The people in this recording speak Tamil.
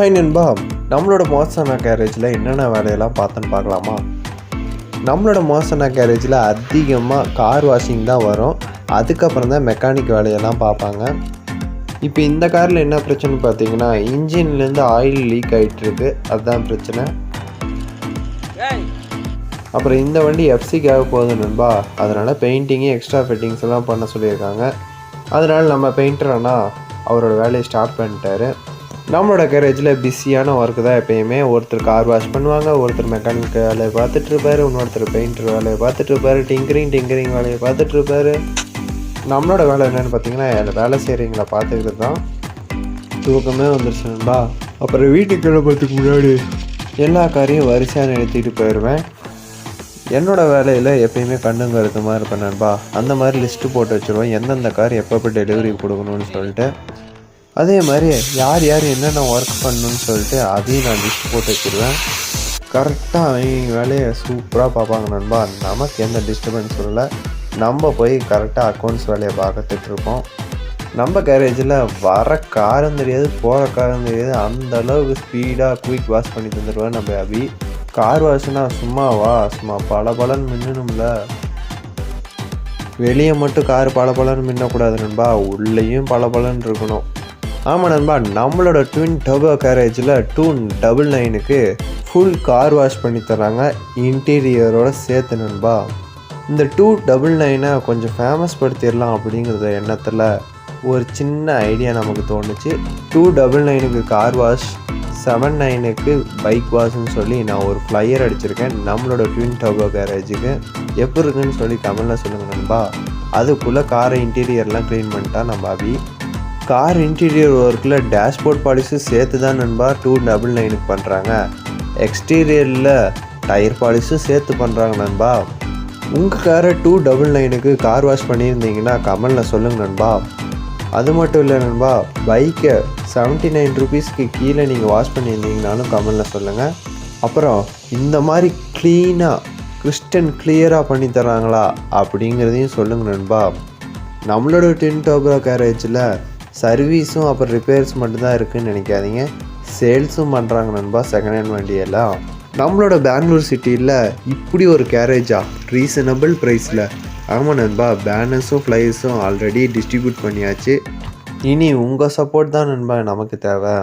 ஹாய் நண்பா நம்மளோட மோசனா கேரேஜில் என்னென்ன வேலையெல்லாம் பார்த்தோன்னு பார்க்கலாமா? நம்மளோட மோசனா கேரேஜில் அதிகமாக கார் வாஷிங் தான் வரும். அதுக்கப்புறம் தான் மெக்கானிக் வேலையெல்லாம் பார்ப்பாங்க. இப்போ இந்த காரில் என்ன பிரச்சனை பார்த்தீங்கன்னா இன்ஜின்லேருந்து ஆயில் லீக் ஆகிட்டுருக்கு அதுதான் பிரச்சனை. அப்புறம் இந்த வண்டி எஃப்சிக்காக போகுது நண்பா. அதனால் பெயிண்டிங்கு எக்ஸ்ட்ரா ஃபிட்டிங்ஸ் எல்லாம் பண்ண சொல்லியிருக்காங்க. அதனால் நம்ம பெயிண்டர் அண்ணா அவரோட வேலையை ஸ்டார்ட் பண்ணிட்டாரு. நம்மளோட கேரேஜில் பிஸியான ஒர்க்கு தான் எப்பயுமே. ஒருத்தர் கார் வாஷ் பண்ணுவாங்க ஒருத்தர் மெக்கானிக் வேலையை பார்த்துட்ருப்பார் இன்னொருத்தர் பெயிண்டர் வேலையை பார்த்துட்ருப்பார் டிங்கரிங் டிங்கரிங் வேலையை பார்த்துட்ருப்பார் நம்மளோட வேலை என்னென்னு பார்த்தீங்கன்னா வேலை செய்கிறீங்களா பார்த்துக்கிறது தான் தூக்கமே வந்துருச்சு நண்பா. அப்புறம் வீட்டுக்கு கிளம்புறதுக்கு முன்னாடி எல்லா காரையும் வரிசையாக நிறுத்திட்டு போயிடுவேன் என்னோட வேலையில் எப்பயுமே கண்ணும் மாதிரி இருப்பேன் நண்பா. அந்த மாதிரி லிஸ்ட்டு போட்டு வச்சுருவேன். எந்தெந்த கார் எப்பப்போ டெலிவரி கொடுக்கணும்னு சொல்லிட்டு. அதே மாதிரி யார் யார் என்னென்ன ஒர்க் பண்ணணும்னு சொல்லிட்டு அதையும் நான் லிஸ்ட் போட்டு வச்சுருவேன். கரெக்டாக அவங்க வேலையை சூப்பராக பார்ப்பாங்க நண்பா. நமக்கு எந்த டிஸ்டர்பன்ஸ் இல்லை நம்ம போய் கரெக்டாக அக்கௌண்ட்ஸ் வேலையை பார்த்துட்டு நம்ம கேரேஜில் வர காரம் தெரியாது போகிற காரம் தெரியாது. அந்த அளவுக்கு ஸ்பீடாக குயிக் வாஷ் பண்ணி தந்துடுவேன் நம்ம அபி. கார் வாஷ்னா சும்மாவா சும்மா பல பலன் மின்னணும்ல. வெளியே மட்டும் கார் பல பலன் மின்னக்கூடாது நண்பா. உள்ளேயும் பல பலன் இருக்கணும். ஆமாம் நண்பா நம்மளோட ட்வின் டபோ கேரேஜில் டூ டபுள் நைனுக்கு ஃபுல் கார் வாஷ் பண்ணி தராங்க இன்டீரியரோட சேர்த்து நண்பா. இந்த டூ டபுள் நைனை கொஞ்சம் ஃபேமஸ் படுத்திடலாம் அப்படிங்கிறத எண்ணத்தில் ஒரு சின்ன ஐடியா நமக்கு தோணுச்சு. டூ டபுள் நைனுக்கு கார் வாஷ் செவன் நைனுக்கு பைக் வாஷ்னு சொல்லி நான் ஒரு ஃப்ளையர் அடிச்சிருக்கேன். நம்மளோட ட்வின் டபோ கேரேஜுக்கு எப்படி இருக்குன்னு சொல்லி கமெண்டில் சொல்லுங்கள் நண்பா. அதுக்குள்ளே காரை இன்டீரியர்லாம் க்ளீன் பண்ணிட்டா நம்ம அபி கார் இன்டீரியர் ஒர்க்கில் டேஷ்போர்ட் பாலிஷும் சேர்த்து தான் நண்பா டூ டபுள் நைனுக்கு பண்ணுறாங்க எக்ஸ்டீரியரில் டயர் பாலிஷும் சேர்த்து பண்ணுறாங்க நண்பா. உங்கள் காரை டூ டபுள் நைனுக்கு கார் வாஷ் பண்ணியிருந்தீங்கன்னா கமெண்டில் சொல்லுங்கள் நண்பா. அது மட்டும் இல்லை நண்பா பைக்கை செவன்ட்டி நைன் ருபீஸ்க்கு கீழே நீங்கள் வாஷ் பண்ணியிருந்தீங்கனாலும் கமெண்டில் சொல்லுங்கள் அப்புறம் இந்த மாதிரி க்ளீனாக கிறிஸ்டன் கிளியராக பண்ணி தராங்களா அப்படிங்கிறதையும் சொல்லுங்கள் நண்பா. நம்மளோட டின் டோப்ரா கேரேஜில் சர்வீஸும் அப்புறம் ரிப்பேர்ஸ் மட்டும்தான் இருக்குதுன்னு நினைக்காதீங்க. சேல்ஸும் பண்ணுறாங்க நண்பா செகண்ட் ஹேண்ட் வண்டியெல்லாம். நம்மளோட பெங்களூர் சிட்டியில் இப்படி ஒரு கேரேஜா ரீசனபிள் ப்ரைஸில் ஆமாம் நண்பா பேனர்ஸும் ஃப்ளைஸும் ஆல்ரெடி டிஸ்ட்ரிபியூட் பண்ணியாச்சு. இனி உங்கள் சப்போர்ட் தான் நண்பா நமக்கு தேவை.